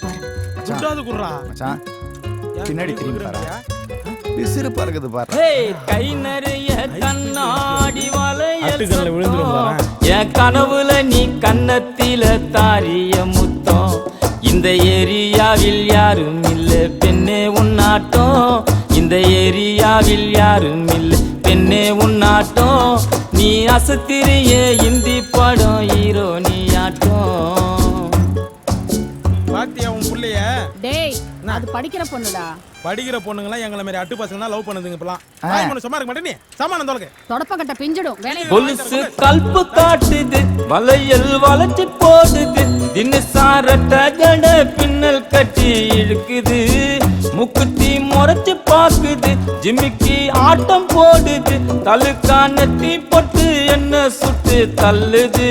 குடுறா மச்சான் பின்னாடி கை திரும்பி பாரு. விசிறு பறக்குது பாரு. கை நிறைய கண்ணாடி வளையல். என் கனவுல நீ கன்னத்தில தாரிய முத்தம். இந்த ஏரியாவில் யாரும் இல்ல பெண்ணே உன்னாட்டம் இந்த ஏரியாவில் யாரும் இல்ல பெண்ணே உன்னாட்டம் நீ அசத்திரிய இந்தி படம் ஹீரோ நீ ஆட்டம். பாத்தியா உன் புள்ளைய? டேய் அது படிக்கிற பொண்ணுடா. படிக்கிற பொண்ணுங்களாம் எங்களை மாதிரி அட்டு பசங்க தான் லவ் பண்ணுதுங்க இப்பலாம் தாய் பொண்ணு சும்மா இருக்க மாட்டே நீ. சமானம் தொலைக்கு. தொடப்பக்கட்ட பிஞ்சிடும். வேலையை கொலுசு கல்பு காட்டுது வளையல் வளைச்சு போடுது. தினசாரட்ட ஜட பின்னல் கட்டி இழுக்குது. முக்குத்தி முறைச்சு பாக்குது ஜிமிக்கி ஆட்டம் போடுது. தலுக்கானத்தி பொட்டு என்ன சுட்டு தள்ளுது.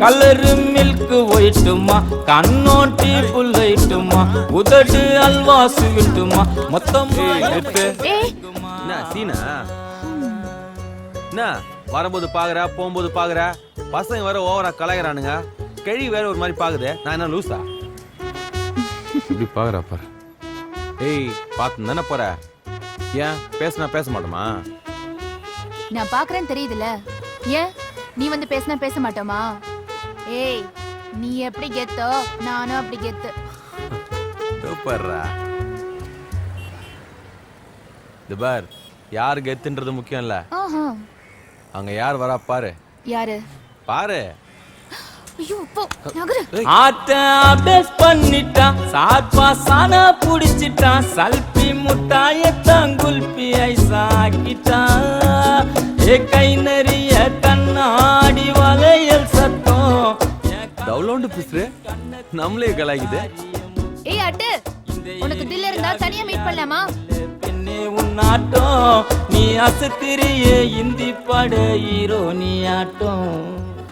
கலரு மில்க் ஒயிட்டுமா கண்ணோட்டி புல்லைட்டுமா உதடு அல்வா சுவிட்டுமா மொத்தம் சீனா? என்ன வரும்போது பாக்குற போகும்போது பாக்குற? பசங்க வேற ஓவரா கலாய்கிறானுங்க கிழி வேற ஒரு மாதிரி பாக்குது. நான் என்ன லூசா? இப்படி பாக்குறா பாரு. ஏய் பார்த்து தானே போற. ஏன் பேசுனா பேச மாட்டோமா? நான் பாக்குறேன்னு தெரியுதுல ஏன்? நீ வந்து பேசினா பேச மாட்டோமா? ஏய் நீ எப்படி கெத்தோ? நானும் அப்படி கெத்து. சூப்பர்ரா. இது பார் யாருக்கு எத்துன்றது முக்கியம் இல்ல ஆஹா. அங்க யார் வரா பாரு. யாரு? பாரு. ஐயோ போ நகரு. ஆத்த அபேஸ் பண்ணிட்டான் சாப்பா சானா புடிச்சிட்டான் சல்பி முட்டாயத்தான் குல்பி ஐசாக்கிட்டான் ஏ கை டவுலோண்டு பிசுறு நம்மளே கலாய்க்குது. ஏய் அட்டு. உனக்கு தில் இருந்தா தனியா மீட் பண்ணலாமா? பெண்ணே உன்னாட்டம் நீ அசத்திரிய இந்தி பட ஹீரோ நீ ஆட்டம்.